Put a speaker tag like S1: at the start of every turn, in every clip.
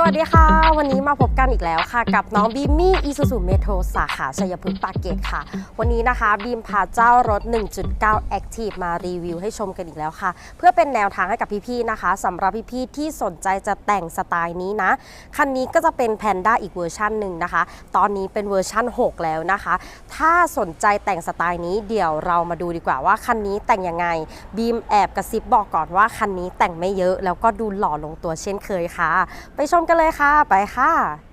S1: สวัสดีค่ะ วันนี้มาพบกันอีกแล้วค่ะ กับน้องบีมมี่อีซูซูเมโทรสาขาชัยพฤกษ์ปากเกร็ดค่ะ วันนี้นะคะบีมพาเจ้ารถ 1.9 Active มารีวิวให้ชมกันอีกแล้วค่ะ เพื่อเป็นแนวทางให้กับพี่ๆนะคะสำหรับพี่ๆที่สนใจจะแต่งสไตล์นี้นะ คันนี้ก็จะเป็น Panda อีกเวอร์ชันหนึ่งนะคะ ตอนนี้เป็นเวอร์ชัน6 แล้วนะคะ ถ้าสนใจแต่งสไตล์นี้เดี๋ยวเรามาดูดีกว่าว่าคันนี้แต่งยังไงบีมแอบกระซิบบอกก่อนว่าคันนี้แต่งไม่เยอะ แล้วก็ดูหล่อลงตัวเช่นเคยค่ะ ไปชมกันเลยค่ะ ไปค่ะ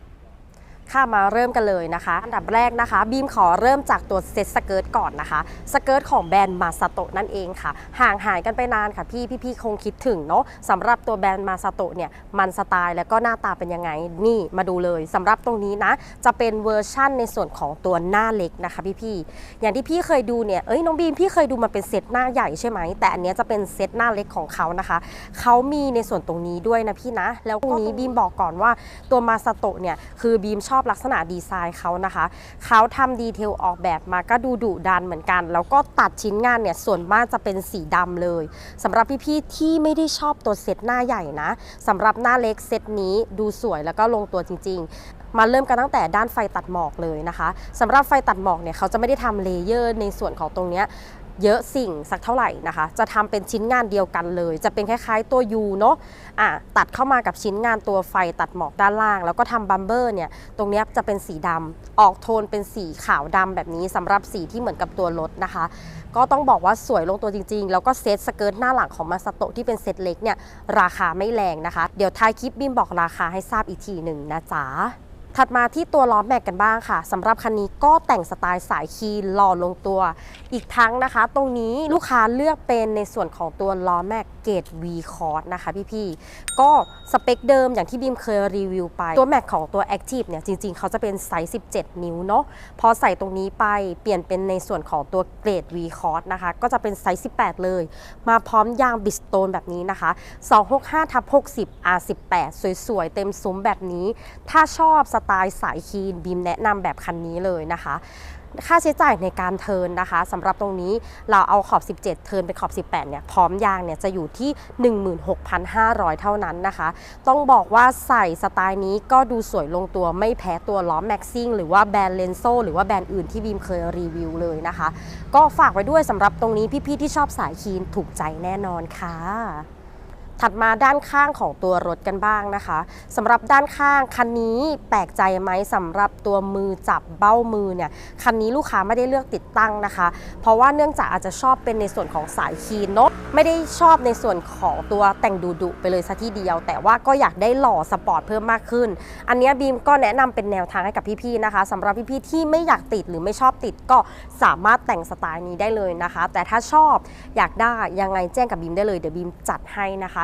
S1: ค่ะมาเริ่มกันเลยนะคะ อันดับแรกนะคะ บีมขอเริ่มจากตัวเซ็ตสเกิร์ตก่อนนะคะสเกิร์ตของแบรนด์มาซาโตะนั่นเองค่ะ ห่างหายกันไปนานค่ะพี่พี่ๆคงคิดถึงเนาะสำหรับตัวแบรนด์มาซาโตะเนี่ยมันสไตล์แล้วก็หน้าตาเป็นยังไงนี่มาดูเลยสำหรับตรงนี้นะ จะเป็นเวอร์ชั่นในส่วนของตัวหน้าเล็กนะคะพี่พี่ๆอย่างที่พี่เคยดูเนี่ยเอ้ยน้องบีมพี่เคยดูมาเป็นเซ็ตหน้าใหญ่ใช่ไหมแต่อันเนี้ยจะเป็นเซ็ตหน้าเล็กของเขานะคะเขามีในส่วนตรงนี้ด้วยนะพี่นะ แล้วตรงนี้บีมบอกก่อนว่าตัวมาซาโตะเนี่ยคือบีมชอบอบลักษณะดีไซน์เขานะคะ เขาทำดีเทลออกแบบมาก็ดูดุดันเหมือนกัน แล้วก็ตัดชิ้นงานเนี่ยส่วนมากจะเป็นสีดำเลยสำหรับพี่ๆที่ไม่ได้ชอบตัวเซตหน้าใหญ่นะสำหรับหน้าเล็กเซตนี้ดูสวยแล้วก็ลงตัวจริง ๆมาเริ่มกันตั้งแต่ด้านไฟตัดหมอกเลยนะคะสำหรับไฟตัดหมอกเนี่ยเขาจะไม่ได้ทำเลเยอร์ในส่วนของตรงเนี้ย เยอะสิ่งสักเท่าไหร่นะคะ จะทำเป็นชิ้นงานเดียวกันเลย จะเป็นคล้ายๆตัว U เนาะอะตัดเข้ามากับชิ้นงานตัวไฟตัดหมอกด้านล่าง แล้วก็ทำบัมเบอร์เนี่ย ตรงนี้จะเป็นสีดำออกโทนเป็นสีขาวดำแบบนี้สำหรับสีที่เหมือนกับตัวรถนะคะ ก็ต้องบอกว่าสวยลงตัวจริงๆ แล้วก็เซตสเกิร์ตหน้าหลังของมาสโตะที่เป็นเซตเล็กเนี่ยราคาไม่แรงนะคะ เดี๋ยวท้ายคลิปบิมบอกราคาให้ทราบอีกทีหนึ่งนะจ๊ะ ถัดมาที่ตัวล้อแม็กกันบ้างค่ะสำหรับคันนี้ก็แต่งสไตล์สายคีนหล่อลงตัว อีกทั้งนะคะ ตรงนี้ลูกค้าเลือกเป็นในส่วนของตัวล้อแม็กเกต V คอร์สนะคะพี่ๆก็สเปคเดิมอย่างที่บีมเคยรีวิวไป ตัวแม็กของตัว Active เนี่ยจริงๆ เขาจะเป็นไซส์ 17 นิ้วเนาะพอใส่ตรงนี้ไปเปลี่ยนเป็นในส่วนของตัวเกรด V คอร์สนะคะก็จะเป็นไซส์ 18 เลย มาพร้อมยางบิสโตนแบบนี้นะคะ 265ทับ60 R18 สวยๆ เต็มซุ้มแบบนี้ ถ้าชอบสไตล์สายคีนบีมแนะนำแบบคันนี้เลยนะคะ ค่าใช้จ่ายในการเทินนะคะสำหรับตรงนี้เราเอาขอบ 17 เทินไปขอบ 18 เนี่ยพร้อมยางเนี่ยจะอยู่ที่ 16,500 เท่านั้นนะคะ ต้องบอกว่าใส่สไตล์นี้ก็ดูสวยลงตัวไม่แพ้ตัวล้อแม็กซิ่งหรือว่าแบรนด์เลนโซหรือว่าแบรนด์อื่นที่บีมเคยรีวิวเลยนะคะ ก็ฝากไว้ด้วยสำหรับตรงนี้พี่ๆที่ชอบสายคีนถูกใจแน่นอนค่ะ ถัดมาด้านข้างของตัวรถกันบ้างนะคะสำหรับด้านข้างคันนี้แปลกใจไหมสำหรับตัวมือจับเบ้ามือเนี่ยคันนี้ลูกค้าไม่ได้เลือกติดตั้งนะคะ เพราะว่าเนื่องจากอาจจะชอบเป็นในส่วนของสายคีนเนาะไม่ได้ชอบในส่วนของตัวแต่งดูดุไปเลยซะทีเดียว แต่ว่าก็อยากได้หล่อสปอร์ตเพิ่มมากขึ้น อันนี้บีมก็แนะนำเป็นแนวทางให้กับพี่ๆนะคะสำหรับพี่ๆที่ไม่อยากติดหรือไม่ชอบติดก็สามารถแต่งสไตล์นี้ได้เลยนะคะ แต่ถ้าชอบอยากได้ยังไงแจ้งกับบีมได้เลยเดี๋ยวบีมจัดให้นะคะ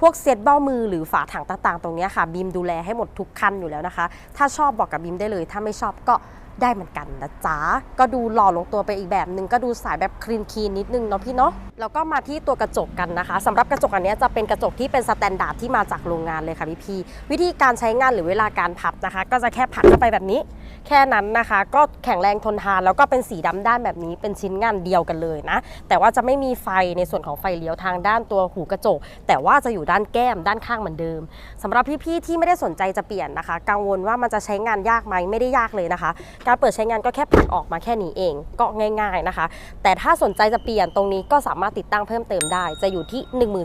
S1: พวกเซตเบ้ามือหรือฝาถังต่างๆ ตรงนี้ค่ะบีมดูแลให้หมดทุกคันอยู่แล้วนะคะ ถ้าชอบบอกกับบีมได้เลย ถ้าไม่ชอบก็ได้เหมือนกันนะจ๊ะ ก็ดูหล่อลงตัวไปอีกแบบหนึ่งก็ดูสายแบบคลีนคีนนิดนึงเนาะพี่เนาะ แล้วก็มาที่ตัวกระจกกันนะคะสำหรับกระจกอันนี้จะเป็นกระจกที่เป็นสแตนดาร์ดที่มาจากโรงงานเลยค่ะพี่พี่วิธีการใช้งานหรือเวลาการพับนะคะ ก็จะแค่พับเข้าไปแบบนี้ แค่นั้นนะคะ ก็แข็งแรงทนทานแล้วก็เป็นสีดำด้านแบบนี้ เป็นชิ้นงานเดียวกันเลยนะ แต่ว่าจะไม่มีไฟในส่วนของไฟเลี้ยวทางด้านตัวหูกระจก แต่ว่าจะอยู่ด้านแก้มด้านข้างเหมือนเดิมสำหรับพี่ๆที่ไม่ได้สนใจจะเปลี่ยนนะคะ กังวลว่ามันจะใช้งานยากไหมไม่ได้ยากเลยนะคะ การเปิดใช้งานก็แค่ผลักออกมาแค่นี้เองก็ง่าย ๆนะคะ แต่ถ้าสนใจจะเปลี่ยนตรงนี้ก็สามารถติดตั้งเพิ่มเติมได้ จะอยู่ที่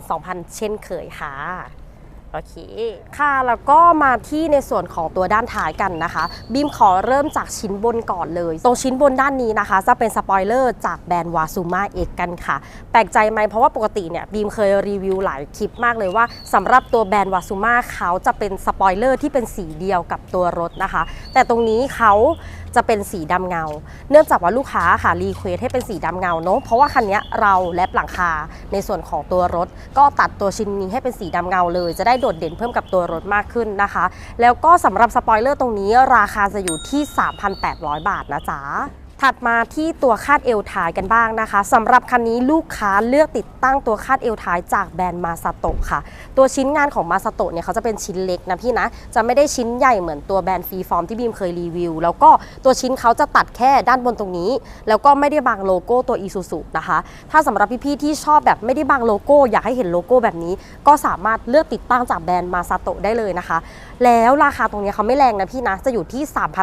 S1: 12,000 เช่นเคยค่ะ โอเค ค่ะแล้วก็มาที่ในส่วนของตัวด้านท้ายกันนะคะ บีมขอเริ่มจากชิ้นบนก่อนเลย ตรงชิ้นบนด้านนี้นะคะ จะเป็นสปอยเลอร์จากแบรนด์วาซูมาเอกกันค่ะ แปลกใจไหมเพราะว่าปกติเนี่ยบีมเคยรีวิวหลายคลิปมากเลยว่าสำหรับตัวแบรนด์วาซูมาเขาจะเป็นสปอยเลอร์ที่เป็นสีเดียวกับตัวรถนะคะ แต่ตรงนี้เขาจะเป็นสีดำเงา เนื่องจากว่าลูกค้าค่ะรีเควสให้เป็นสีดำเงาเนาะเพราะว่าคันนี้เราแลบหลังคาในส่วนของตัวรถ ก็ตัดตัวชิ้นนี้ให้เป็นสีดำเงาเลย จะได้โดดเด่นเพิ่มกับตัวรถมากขึ้นนะคะ แล้วก็สำหรับสปอยเลอร์ตรงนี้ราคาจะอยู่ที่ 3,800 บาทนะจ๊ะ ถัดมาที่ตัวคาดเอวท้ายกันบ้างนะคะสำหรับคันนี้ลูกค้าเลือกติดตั้งตัวคาดเอวท้ายจากแบรนด์มาซาโตะค่ะ ตัวชิ้นงานของมาซาโตะเนี่ยเขาจะเป็นชิ้นเล็กนะพี่นะ จะไม่ได้ชิ้นใหญ่เหมือนตัวแบรนด์ฟรีฟอร์มที่บีมเคยรีวิว แล้วก็ตัวชิ้นเขาจะตัดแค่ด้านบนตรงนี้ แล้วก็ไม่ได้บังโลโก้ตัวอีซูซูนะคะ ถ้าสำหรับพี่ๆที่ชอบแบบไม่ได้บังโลโก้ อยากให้เห็นโลโก้แบบนี้ ก็สามารถเลือกติดตั้งจากแบรนด์มาซาโตะได้เลยนะคะ แล้วราคาตรงนี้เขาไม่แรงนะพี่นะจะอยู่ที่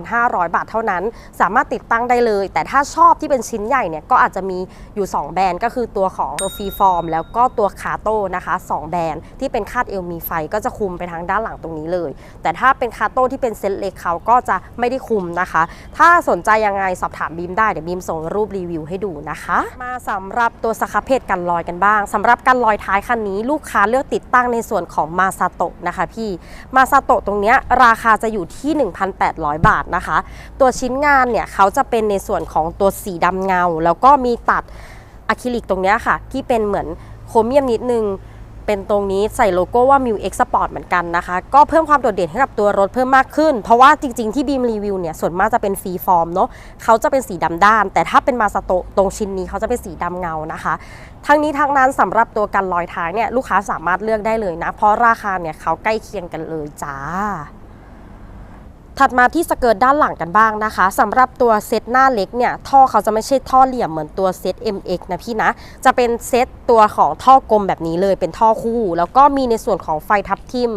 S1: 3,500 บาทเท่านั้น สามารถติดตั้งได้เลยแต่ถ้าชอบที่เป็นชิ้นใหญ่เนี่ยก็อาจจะมีอยู่ 2 แบรนด์ก็คือตัวของตัวฟรีฟอร์มแล้วก็ตัวคาโต้นะคะ 2 แบรนด์ที่เป็นคาดเอวมีไฟก็จะคุมไปทางด้านหลังตรงนี้เลย แต่ถ้าเป็นคาโต้ที่เป็นเซ็ตเล็กเขาก็จะไม่ได้คุมนะคะ ถ้าสนใจยังไงสอบถามบีมได้เดี๋ยวบีมส่งรูปรีวิวให้ดูนะคะ มาสำหรับตัวสครับเพจกันลอยกันบ้างสำหรับกันลอยท้ายคันนี้ลูกค้าเลือกติดตั้งในส่วนของมาซาโตะนะคะพี่มาซาโตะตรงเนี้ยราคาจะอยู่ที่ 1,800 บาทนะคะ ตัวชิ้นงานเนี่ยเขาจะเป็นในส่วนของตัวสีดำเงา แล้วก็มีตัดอะคริลิกตรงนี้ค่ะ ที่เป็นเหมือนโครเมียมนิดนึง เป็นตรงนี้ใส่โลโก้ว่า m ิว X Sport เหมือนกันนะคะ ก็เพิ่มความโดดเด่นให้กับตัวรถเพิ่มมากขึ้น เพราะว่าจริง ๆ ที่บีมรีวิวเนี่ย ส่วนมากจะเป็นฟรีฟอร์มเนาะเขาจะเป็นสีดำด้าน แต่ถ้าเป็นมาสโตตรงชิ้นนี้เขาจะเป็นสีดำเงานะคะ ทั้งนี้ทั้งนั้นสำหรับตัวกันลอยท้ายเนี่ยลูกค้าสามารถเลือกได้เลยนะ เพราะราคาเนี่ยเขาใกล้เคียงกันเลยจ้า ถัดมาที่สเกิร์ตด้านหลังกันบ้างนะคะสำหรับตัวเซตหน้าเล็กเนี่ยท่อเขาจะไม่ใช่ท่อเหลี่ยมเหมือนตัวเซต MX นะพี่นะ จะเป็นเซตตัวของท่อกลมแบบนี้เลยเป็นท่อคู่ แล้วก็มีในส่วนของไฟทับทิม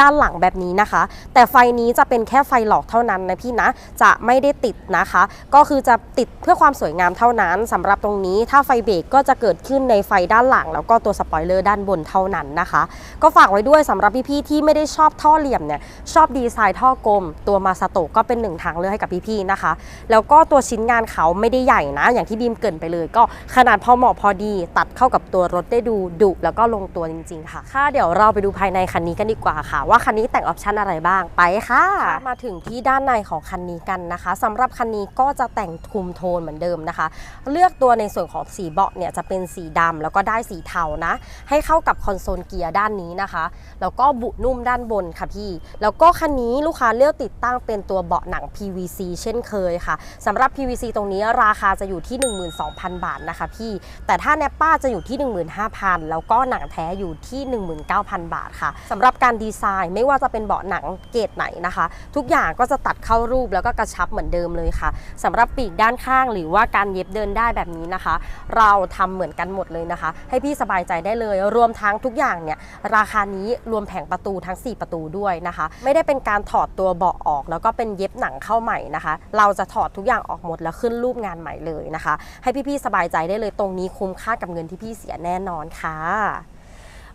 S1: ด้านหลังแบบนี้นะคะ แต่ไฟนี้จะเป็นแค่ไฟหลอกเท่านั้นนะพี่นะ จะไม่ได้ติดนะคะ ก็คือจะติดเพื่อความสวยงามเท่านั้นสำหรับตรงนี้ถ้าไฟเบรกก็จะเกิดขึ้นในไฟด้านหลัง แล้วก็ตัวสปอยเลอร์ด้านบนเท่านั้นนะคะ ก็ฝากไว้ด้วยสำหรับพี่ๆที่ไม่ได้ชอบท่อเหลี่ยมเนี่ยชอบดีไซน์ท่อกลมตัวมาสโตะก็เป็นหนึ่งทางเลือกให้กับพี่ๆนะคะ แล้วก็ตัวชิ้นงานเขาไม่ได้ใหญ่นะ อย่างที่บีมเกรินไปเลย ก็ขนาดพอเหมาะพอดี ตัดเข้ากับตัวรถได้ดูดุแล้วก็ลงตัวจริงๆค่ะ ค่ะ เดี๋ยวเราไปดูภายในคันนี้กันดีกว่าค่ะ ว่าคันนี้แต่งออปชันอะไรบ้างไปค่ะ มาถึงที่ด้านในของคันนี้กันนะคะสำหรับคันนี้ก็จะแต่งคุมโทนเหมือนเดิมนะคะ เลือกตัวในส่วนของสีเบาะเนี่ยจะเป็นสีดำแล้วก็ได้สีเทานะ ให้เข้ากับคอนโซลเกียร์ด้านนี้นะคะ แล้วก็บุนุ่มด้านบนค่ะพี่ แล้วก็คันนี้ลูกค้าเลือกติดตั้งเป็นตัวเบาะหนัง PVC เช่นเคยค่ะสำหรับ PVC ตรงนี้ราคาจะอยู่ที่ 12,000 บาทนะคะพี่ แต่ถ้าแนปป้าจะอยู่ที่ 15,000 แล้วก็หนังแท้อยู่ที่ 19,000 บาทค่ะสำหรับการดีไซน์ไม่ว่าจะเป็นเบาะหนังเกรดไหนนะคะ ทุกอย่างก็จะตัดเข้ารูปแล้วก็กระชับเหมือนเดิมเลยค่ะสำหรับปีกด้านข้างหรือว่าการเย็บเดินได้แบบนี้นะคะ เราทำเหมือนกันหมดเลยนะคะ ให้พี่สบายใจได้เลย รวมทั้งทุกอย่างเนี่ยราคานี้รวมแผงประตูทั้ง 4 ประตูด้วยนะคะ ไม่ได้เป็นการถอดตัวเบาะออกแล้วก็เป็นเย็บหนังเข้าใหม่นะคะ เราจะถอดทุกอย่างออกหมดแล้วขึ้นรูปงานใหม่เลยนะคะ ให้พี่ๆสบายใจได้เลยตรงนี้คุ้มค่ากับเงินที่พี่เสียแน่นอนค่ะ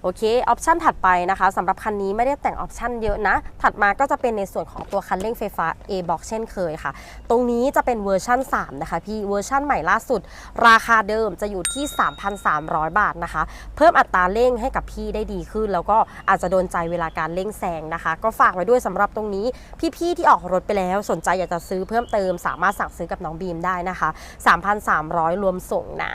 S1: โอเคออปชันถัดไปนะคะสำหรับคันนี้ไม่ได้แต่งออปชันเยอะนะ ถัดมาก็จะเป็นในส่วนของตัวคันเร่งไฟฟ้า A-Box เช่นเคยค่ะ ตรงนี้จะเป็นเวอร์ชั่น 3 นะคะพี่เวอร์ชั่นใหม่ล่าสุด ราคาเดิมจะอยู่ที่ 3,300 บาทนะคะ เพิ่มอัตราเร่งให้กับพี่ได้ดีขึ้น แล้วก็อาจจะโดนใจเวลาการเร่งแซงนะคะ ก็ฝากไว้ด้วยสำหรับตรงนี้ พี่ๆที่ออกรถไปแล้วสนใจอยากจะซื้อเพิ่มเติมสามารถสั่งซื้อกับน้องบีมได้นะคะ 3,300 รวมส่งนะ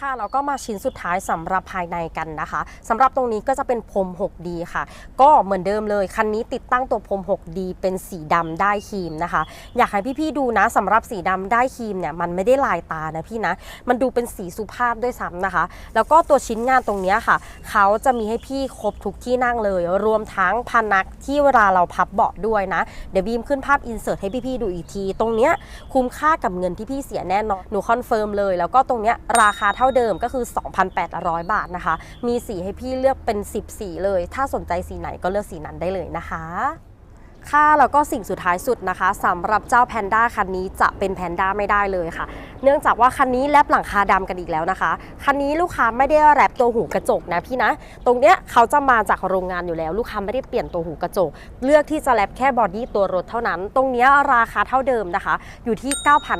S1: ค่ะแล้วก็มาชิ้นสุดท้ายสำหรับภายในกันนะคะสำหรับตรงงนี้ก็จะเป็นพรม 6D ค่ะ ก็เหมือนเดิมเลย คันนี้ติดตั้งตัวพรม 6D เป็นสีดำได้ครีมนะคะ อยากให้พี่ๆดูนะสำหรับสีดำได้ครีมเนี่ยมันไม่ได้ลายตานะพี่นะ มันดูเป็นสีสุภาพด้วยซ้ำนะคะ แล้วก็ตัวชิ้นงานตรงนี้ค่ะ เขาจะมีให้พี่ครบทุกที่นั่งเลย รวมทั้งพนักที่เวลาเราพับเบาะด้วยนะ เดี๋ยวบีมขึ้นภาพอินเสิร์ตให้พี่ๆดูอีกที ตรงเนี้ยคุ้มค่ากับเงินที่พี่เสียแน่นอน หนูคอนเฟิร์มเลย แล้วก็ตรงเนี้ยราคาเท่าเดิมก็คือ 2,800 บาทนะคะ มีสีให้พี่เลือกเป็น10สีเลย ถ้าสนใจสีไหนก็เลือกสีนั้นได้เลยนะคะ ค่ะแล้วก็สิ่งสุดท้ายสุดนะคะสำหรับเจ้าแพนด้าคันนี้จะเป็นแพนด้าไม่ได้เลยค่ะ เนื่องจากว่าคันนี้แรปหลังคาดำกันอีกแล้วนะคะ คันนี้ลูกค้าไม่ได้แรปตัวหูกระจกนะพี่นะ ตรงเนี้ยเขาจะมาจากโรงงานอยู่แล้ว ลูกค้าไม่ได้เปลี่ยนตัวหูกระจก เลือกที่จะแรปแค่บอดี้ตัวรถเท่านั้น ตรงเนี้ยราคาเท่าเดิมนะคะ อยู่ที่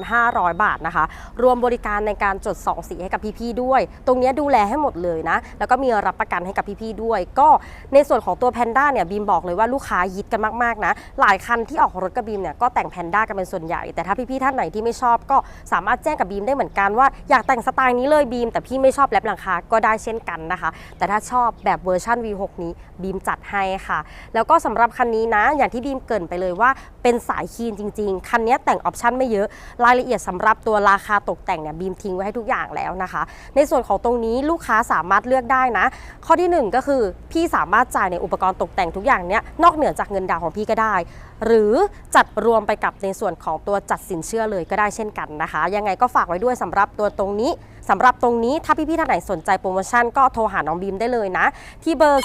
S1: 9,500 บาทนะคะ รวมบริการในการจดสองสีให้กับพี่ๆด้วย ตรงเนี้ยดูแลให้หมดเลยนะ แล้วก็มีรับประกันให้กับพี่ๆด้วย ก็ในส่วนของตัวแพนด้าเนี่ยบีมบอกเลยว่าลูกค้ายิดกันมากๆนะหลายคันที่ออกรถกับบีมเนี่ยก็แต่งแพนด้ากันเป็นส่วนใหญ่ แต่ถ้าพี่ๆท่านไหนที่ไม่ชอบก็สามารถแจ้งกับบีมได้เหมือนกันว่าอยากแต่งสไตล์นี้เลยบีมแต่พี่ไม่ชอบแรปหลังคาก็ได้เช่นกันนะคะ แต่ถ้าชอบแบบเวอร์ชัน V6 นี้บีมจัดให้ค่ะ แล้วก็สำหรับคันนี้นะ อย่างที่บีมเกินไปเลยว่าเป็นสายคีนจริง ๆ คันนี้แต่งออปชั่นไม่เยอะรายละเอียดสำหรับตัวราคาตกแต่งเนี่ยบีมทิ้งไว้ให้ทุกอย่างแล้วนะคะ ในส่วนของตรงนี้ลูกค้าสามารถเลือกได้นะ ข้อที่หนึ่งก็คือพี่สามารถจ่ายในอุปกรณ์ตกแต่งทุกอย่างเนี้ยนอกเหนือจากเงินดาวของพี่ก็ได้ได้หรือจัดรวมไปกับในส่วนของตัวจัดสินเชื่อเลยก็ได้เช่นกันนะคะ ยังไงก็ฝากไว้ด้วยสำหรับตัวตรงนี้สำหรับตรงนี้ถ้าพี่ๆท่านไหนสนใจโปรโมชั่นก็โทรหาน้องบีมได้เลยนะ ที่เบอร์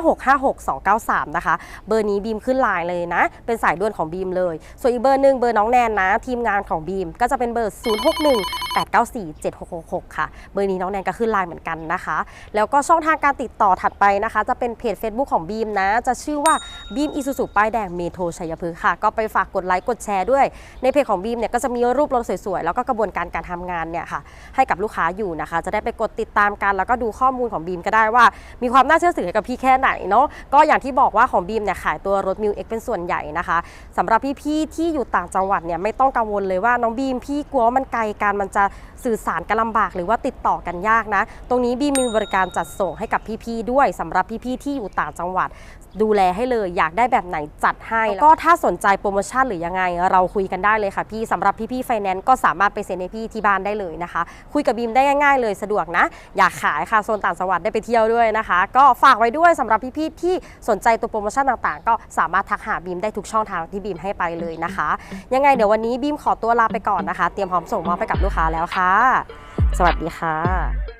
S1: 0995656293 นะคะ เบอร์นี้บีมขึ้นไลน์เลยนะ เป็นสายด่วนของบีมเลย ส่วนอีกเบอร์หนึ่งเบอร์น้องแนนนะ ทีมงานของบีมก็จะเป็นเบอร์ 0618947666 ค่ะ เบอร์นี้น้องแนนก็ขึ้นไลน์เหมือนกันนะคะ แล้วก็ช่องทางการติดต่อถัดไปนะคะ จะเป็นเพจ Facebook ของบีมนะ จะชื่อว่าบีมอีซูซูป้ายแดงเมโทรชัยพฤกษ์ค่ะ ก็ไปฝากกดไลค์กดแชร์ด้วย ในเพจของบีมเนี่ยก็จะมีรูปรถสวยๆ แล้วก็กระบวนการการทำงานเนี่ยค่ะให้กับลูกค้าอยู่นะคะ จะได้ไปกดติดตามกัน แล้วก็ดูข้อมูลของบีมก็ได้ว่า มีความน่าเชื่อถือกับพี่แค่ไหนเนาะก็อย่างที่บอกว่าของบีมเนี่ยขายตัวรถมิวเอ็กเป็นส่วนใหญ่นะคะสำหรับพี่ๆที่อยู่ต่างจังหวัดเนี่ยไม่ต้องกังวลเลยว่าน้องบีมพี่กลัวว่ามันไกลกันมันจะสื่อสารกันลำบากหรือว่าติดต่อกันยากนะ ตรงนี้บีมมีบริการจัดส่งให้กับพี่ๆด้วยสำหรับพี่ๆที่อยู่ต่างจังหวัด ดูแลให้เลยอยากได้แบบไหนจัดให้แล้วก็ถ้าสนใจโปรโมชั่นหรือยังไง เราคุยกันได้เลยค่ะพี่สำหรับพี่ๆไฟแนนซ์ก็สามารถไปเซ็นให้พี่ที่บ้านได้เลยนะคะ คุยกับบีมได้ง่ายๆเลยสะดวกนะ อยากขายค่ะโซนต่างจังหวัดได้ไปเที่ยวด้วยนะคะ ก็ฝากไว้ด้วยสำหรับพี่ๆที่สนใจตัวโปรโมชั่นต่างๆ ก็สามารถทักหาบีมได้ทุกช่องทางที่บีมให้ไปเลยนะคะ ยังไงเดี๋ยววันนี้บีมขอตัวลาไปก่อนนะคะ เตรียมพร้อมส่งมอบให้กับลูกค้าแล้วค่ะ สวัสดีค่ะ